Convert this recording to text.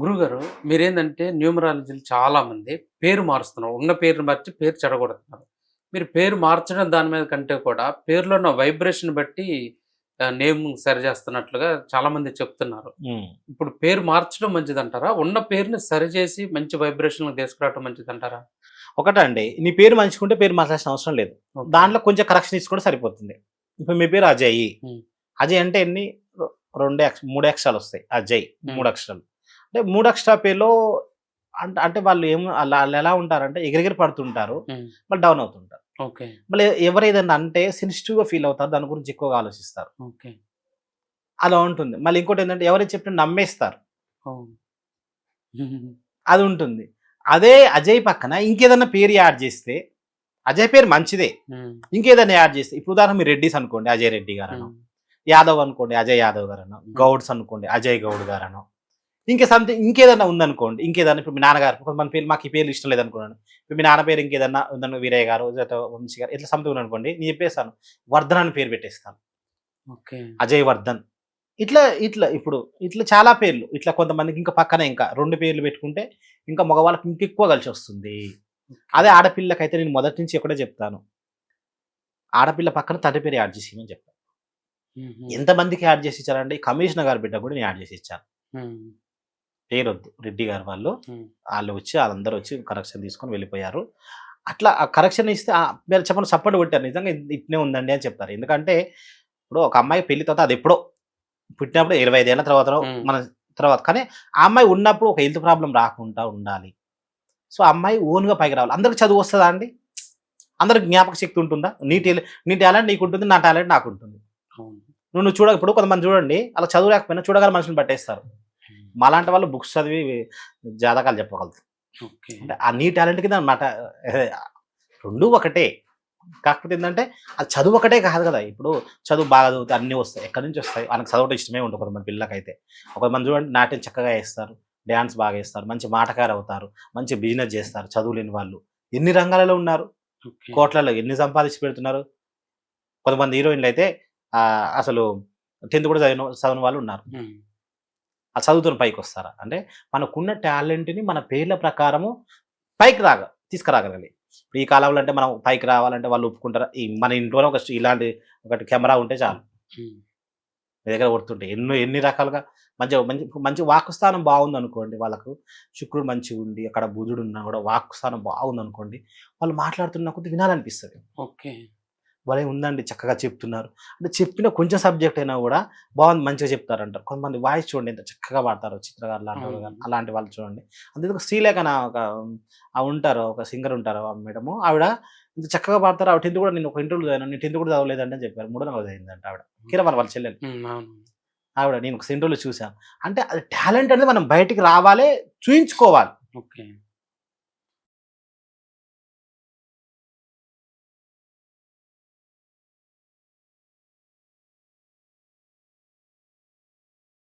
గురుగారు మీరేందంటే న్యూమరాలజీలు చాలా మంది పేరు మారుస్తున్నారు. ఉన్న పేరుని బట్టి పేరు చెడగొడుతున్నారు. మీరు పేరు మార్చడం దాని మీద కంటే కూడా పేరులో ఉన్న వైబ్రేషన్ బట్టి నేమ్ సరి చేస్తున్నట్లుగా చాలా మంది చెప్తున్నారు ఇప్పుడు పేరు మార్చడం మంచిదంటారా? ఉన్న పేరుని సరిచేసి మంచి వైబ్రేషన్ తీసుకురావడం మంచిదంటారా? ఒకటండి నీ పేరు మంచుకుంటే పేరు మార్చాల్సిన అవసరం లేదు. దాంట్లో కొంచెం కరెక్షన్ తీసుకుంటే సరిపోతుంది. ఇప్పుడు మీ పేరు అజయ్. అజయ్ అంటే ఎన్ని? రెండు అక్ష మూడు అక్షరాలు వస్తాయి. అజయ్. మూడు అక్షరాలు. అంటే మూడు అక్షరాల పేరులో అంటే అంటే వాళ్ళు ఏం వాళ్ళు ఎలా ఉంటారంటే ఎగిరెగిరి పడుతుంటారు. మళ్ళీ డౌన్ అవుతుంటారు. ఓకే. మళ్ళీ ఎవరు ఏదైనా అంటే సెన్సిటివ్గా ఫీల్ అవుతారు దాని గురించి ఎక్కువగా ఆలోచిస్తారు. ఓకే. అలా ఉంటుంది. మళ్ళీ ఇంకోటి ఏంటంటే ఎవరైతే చెప్పిన నమ్మేస్తారు. అది ఉంటుంది. అదే అజయ్ పక్కన ఇంకేదన్నా పేరు యాడ్ చేస్తే అజయ్ పేరు మంచిదే. ఉమ్. ఇంకేదైనా యాడ్ చేస్తే ఇప్పుడు ఉదాహరణ మీరు రెడ్డిస్ అనుకోండి అజయ్ రెడ్డి గారను ఉమ్. యాదవ్ అనుకోండి అజయ్ యాదవ్ గారను గౌడ్స్ అనుకోండి అజయ్ గౌడ్ గారను ఇంకా సంథింగ్ ఇంకేదన్నా ఉందనుకోండి ఇంకేదన్నా ఇప్పుడు మీ నాన్నగారు కొంతమంది పేరు మాకు ఈ పేర్లు ఇష్టం లేదనుకున్నాను. ఇప్పుడు మీ నాన్న పేరు ఇంకేదన్నా ఉందను వీరయ్య గారు వంశీ గారు ఇట్లా సంథింగ్ ఉందనుకోండి నేను చెప్పేస్తాను వర్ధన్ అని పేరు పెట్టేస్తాను. ఓకే. అజయ్ వర్ధన్. ఇట్లా ఇట్లా ఇప్పుడు ఇట్లా చాలా పేర్లు ఇట్లా కొంతమందికి ఇంకా పక్కన ఇంకా రెండు పేర్లు పెట్టుకుంటే ఇంకా మగవాళ్ళకి ఇంకెక్కువ కలిసి వస్తుంది. అదే ఆడపిల్లకైతే నేను మొదటి నుంచి ఒకటే చెప్తాను. ఆడపిల్ల పక్కన తండ్రి పేరు యాడ్ చేసి చెప్తాను. ఎంతమందికి యాడ్ చేసి ఇచ్చారంటే కమిషనర్ గారి బిడ్డ కూడా నేను యాడ్ చేసి ఇచ్చాను. ఉమ్. పేరు వద్దు రెడ్డి గారు వాళ్ళు. వాళ్ళు వచ్చి వాళ్ళందరూ వచ్చి కరెక్షన్ తీసుకొని వెళ్ళిపోయారు. అట్లా ఆ కరెక్షన్ ఇస్తే మీరు చెప్పండి సపోర్ట్ కొట్టారు. నిజంగా ఇట్నే ఉందండి అని చెప్తారు. ఎందుకంటే ఇప్పుడు ఒక అమ్మాయి పెళ్ళి తర్వాత అది ఎప్పుడో పుట్టినప్పుడు ఇరవై ఐదేళ్ళ తర్వాత. మన తర్వాత. కానీ ఆ అమ్మాయి ఉన్నప్పుడు ఒక హెల్త్ ప్రాబ్లం రాకుండా ఉండాలి. సో అమ్మాయి ఓన్గా పైకి రావాలి. అందరికి చదువు వస్తుందా అండి? అందరికి జ్ఞాపక శక్తి ఉంటుందా? నీ టాలెంట్ నీ టాలెంట్ నీకు ఉంటుంది నా టాలెంట్ నాకు ఉంటుంది. నువ్వు నువ్వు చూడ ఇప్పుడు కొంతమంది చూడండి అలా చదువు లేకపోయినా చూడగల మనుషులు పట్టేస్తారు. మాలాంటి వాళ్ళు బుక్స్ చదివి జాతకాలు చెప్పగలుగుతారు. అంటే ఆ నీ టాలెంట్ కింద అనమాట రెండు ఒకటే. కాకపోతే ఏంటంటే అది చదువు ఒకటే కాదు కదా. ఇప్పుడు చదువు బాగా చదివితే అన్నీ వస్తాయి. ఎక్కడి నుంచి వస్తాయి? వాళ్ళకి చదవటం ఇష్టమే ఉంటుంది కొంతమంది పిల్లలకైతే. కొంతమంది చూడండి నాట్యం చక్కగా వేస్తారు డ్యాన్స్ బాగా వేస్తారు మంచి మాటకారు అవుతారు మంచి బిజినెస్ చేస్తారు చదువు లేని వాళ్ళు ఎన్ని రంగాలలో ఉన్నారు. కోట్లలో ఎన్ని సంపాదించి పెడుతున్నారు? కొంతమంది హీరోయిన్లు అయితే అసలు టెన్త్ కూడా చదివిన చదివిన వాళ్ళు ఉన్నారు. ఆ చదువుతున్న పైకి వస్తారా అంటే మనకున్న టాలెంట్ని మన పేర్ల ప్రకారము పైకి రాగ తీసుకురాగలగాలి. ఇప్పుడు ఈ కాలంలో అంటే మనం పైకి రావాలంటే వాళ్ళు ఒప్పుకుంటారా? ఈ మన ఇంట్లోనే ఒక ఇలాంటి ఒకటి కెమెరా ఉంటే చాలు. మీ దగ్గర కొడుతుంటాయి ఎన్నో ఎన్ని రకాలుగా మంచి మంచి మంచి వాక్స్థానం బాగుంది అనుకోండి వాళ్ళకు. శుక్రుడు మంచిగా ఉండి అక్కడ బుధుడు ఉన్నా కూడా వాక్స్థానం బాగుంది అనుకోండి వాళ్ళు మాట్లాడుతున్న కొద్ది వినాలనిపిస్తుంది. ఓకే. భలే ఉందండి చక్కగా చెప్తున్నారు. అంటే చెప్పిన కొంచెం సబ్జెక్ట్ అయినా కూడా బాగుంది మంచిగా చెప్తారంటారు. కొంతమంది వాయిస్ చూడండి ఎంత చక్కగా పాడతారు చిత్రగారు లాంటి. అలాంటి వాళ్ళు చూడండి. అందుకు శ్రీలేఖ నా ఒక ఆ ఉంటారు ఒక సింగర్ ఉంటారు ఆ మేడము ఆవిడ ఇంత చక్కగా పాడతారు. ఆవిడ టెన్త్ కూడా నేను ఒక ఇంటర్వ్యూ చదివాను. నేను టెన్త్ కూడా చదవలేదంటే అని చెప్పారు. మూడో నెలలు చదివిందంట ఆవిడ. కిరమల వాళ్ళ చెల్లెలు. ఆవిడ నేను ఒక ఇంటర్వ్యూలో చూశాను. అంటే అది టాలెంట్ అనేది మనం బయటికి రావాలి చూయించుకోవాలి. ఓకే.